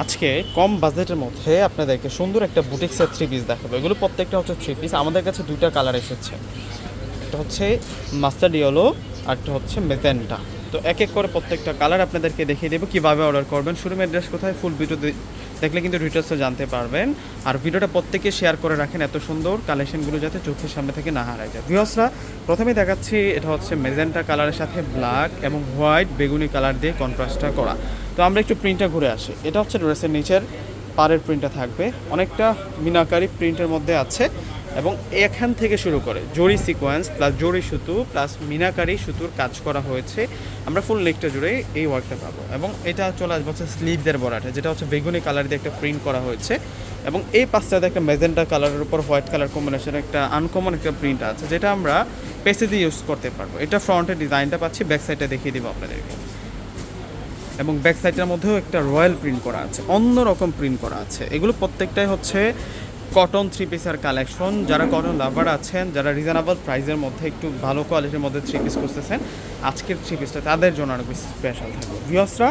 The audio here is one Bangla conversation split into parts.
আজকে কম বাজেটের মধ্যে আপনাদেরকে সুন্দর একটা বুটিক্সের থ্রি পিস দেখাবো। এগুলো প্রত্যেকটা হচ্ছে থ্রি পিস আমাদের কাছে দুইটা কালার এসেছে। একটা হচ্ছে মাস্টার্ড ইয়েলো আর একটা হচ্ছে মেজেন্টা তো এক এক করে প্রত্যেকটা কালার আপনাদেরকে দেখিয়ে দেবো। কীভাবে অর্ডার করবেন শুরু অ্যাড্রেস কোথায় ফুল ভিডিও দেখলে কিন্তু ডিটেলসও জানতে পারবেন। আর ভিডিওটা প্রত্যেকে শেয়ার করে রাখেন এত সুন্দর কালেকশনগুলো যাতে চোখের সামনে থেকে না হারায় যায়। ভিউসরা প্রথমে দেখাচ্ছি, এটা হচ্ছে মেজেন্টা কালারের সাথে ব্ল্যাক এবং হোয়াইট বেগুনি কালার দিয়ে কন্ট্রাস্টটা করা। তো আমরা একটু প্রিন্টটা ঘুরে আসি। এটা হচ্ছে ড্রেসের নিচের পাড়ের প্রিন্টটা থাকবে। অনেকটা মিনাকারি প্রিন্টের মধ্যে আছে এবং এখান থেকে শুরু করে জরি সিকোয়েন্স প্লাস জরি সুতো প্লাস মিনাকারি সুতোর কাজ করা হয়েছে। আমরা ফুল লেকটা জুড়ে এই ওয়ার্কটা পাবো এবং এটা চলে আসবে হচ্ছে স্লিভদের বরাটে যেটা হচ্ছে বেগুনি কালার দিয়ে একটা প্রিন্ট করা হয়েছে এবং এই পাঁচটাতে একটা মেজেন্টা কালারের উপর হোয়াইট কালার কম্বিনেশন একটা আনকমন একটা প্রিন্ট আছে, যেটা আমরা পেসে দিয়ে ইউজ করতে পারব। এটা ফ্রন্টের ডিজাইনটা পাচ্ছি ব্যাক সাইডে দেখিয়ে দিব আপনাদেরকে। এবং ব্যাক সাইডের মধ্যেও একটা রয়্যাল প্রিন্ট করা আছে, অন্য রকম প্রিন্ট করা আছে। এগুলো প্রত্যেকটাই হচ্ছে কটন থ্রি পিসের কালেকশন যারা কটন লাভার আছেন, যারা রিজনেবল প্রাইসের মধ্যে, একটু ভালো কোয়ালিটির মধ্যে থ্রি পিস করতেছেন আজকের থ্রি পিসটা তাদের জন্য অনেক বেশি স্পেশাল থাকবে। ভিওসরা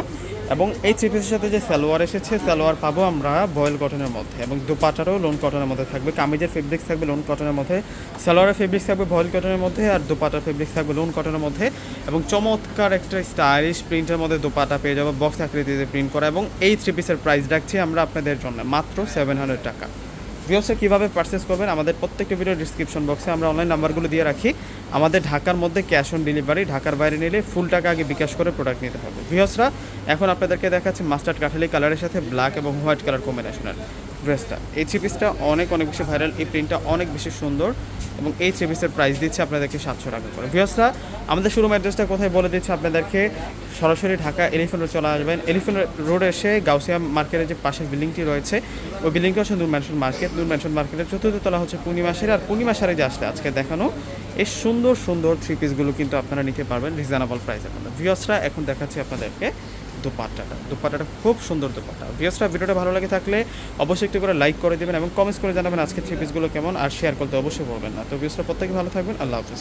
এবং এই থ্রি পিসের সাথে যে সালোয়ার এসেছে, সালোয়ার পাবো আমরা বয়েল কটনের মধ্যে এবং দোপাটারও লোন কটনের মধ্যে থাকবে, কামিজের ফেব্রিক্স থাকবে লোন কটনের মধ্যে, সালোয়ারের ফেব্রিক্স থাকবে বয়েল কটনের মধ্যে আর দোপাটার ফেব্রিক্স থাকবে লোন কটনের মধ্যে এবং চমৎকার একটা স্টাইলিশ প্রিন্টের মধ্যে দোপাটা পেয়ে যাব বক্স আকৃতিতে প্রিন্ট করা এবং এই থ্রি পিসের প্রাইস রাখছি আমরা আপনাদের জন্য, মাত্র সেভেন হান্ড্রেড টাকা। ভিওসে কীভাবে পারচেস করবেন, আমাদের প্রত্যেকটা ভিডিও ডিসক্রিপশন বক্সে আমরা অনলাইন নাম্বারগুলো দিয়ে রাখি। আমাদের ঢাকার মধ্যে ক্যাশ অন ডেলিভারি ঢাকার বাইরে নিলে ফুল টাকা আগে বিকাশ করে প্রোডাক্ট নিতে হবে। ভিওসরা এখন আপনাদেরকে দেখাচ্ছে মাস্টার্ড কাঠালি কালারের সাথে ব্ল্যাক এবং হোয়াইট কালার কম্বিনেশনের ড্রেসটা। এই থ্রি পিসটা অনেক অনেক বেশি ভাইরাল এই প্রিন্টটা অনেক বেশি সুন্দর এবং এই থ্রি পিসের প্রাইস দিচ্ছে আপনাদেরকে সাতশো টাকা করে। ভিওসরা আমাদের শুরু অ্যাড্রেসটা কোথায় বলে দিচ্ছে আপনাদেরকে, সরাসরি ঢাকা এলিফেন্ট রোড চলে আসবেন। এলিফেন্ট রোড এসে গাউসিয়া মার্কেটের যে পাশের বিল্ডিংটি রয়েছে, ওই বিল্ডিংটা হচ্ছে নূর মার্কেট নূর মার্কেটের চতুর্থ তলা হচ্ছে পূর্ণিমাসের আর পূর্ণিমাসারে যে আসলে আজকে দেখানো, এই সুন্দর সুন্দর থ্রি পিসগুলো কিন্তু আপনারা নিতে পারবেন রিজনেবল প্রাইসের মধ্যে। ভিওসরা এখন দেখাচ্ছি আপনাদেরকে দোপাট্টাটা। দোপাট্টাটা খুব সুন্দর দোপাট্টা। ভিওসরা ভিডিওটা ভালো লাগে থাকলে অবশ্যই একটু করে লাইক করে দেবেন এবং কমেন্টস করে জানাবেন আজকে থ্রি পিসগুলো কেমন, আর শেয়ার করতে অবশ্যই বলবেন না। তো ভিওসরা প্রত্যেকে ভালো থাকবেন। আল্লাহ হাফিজ।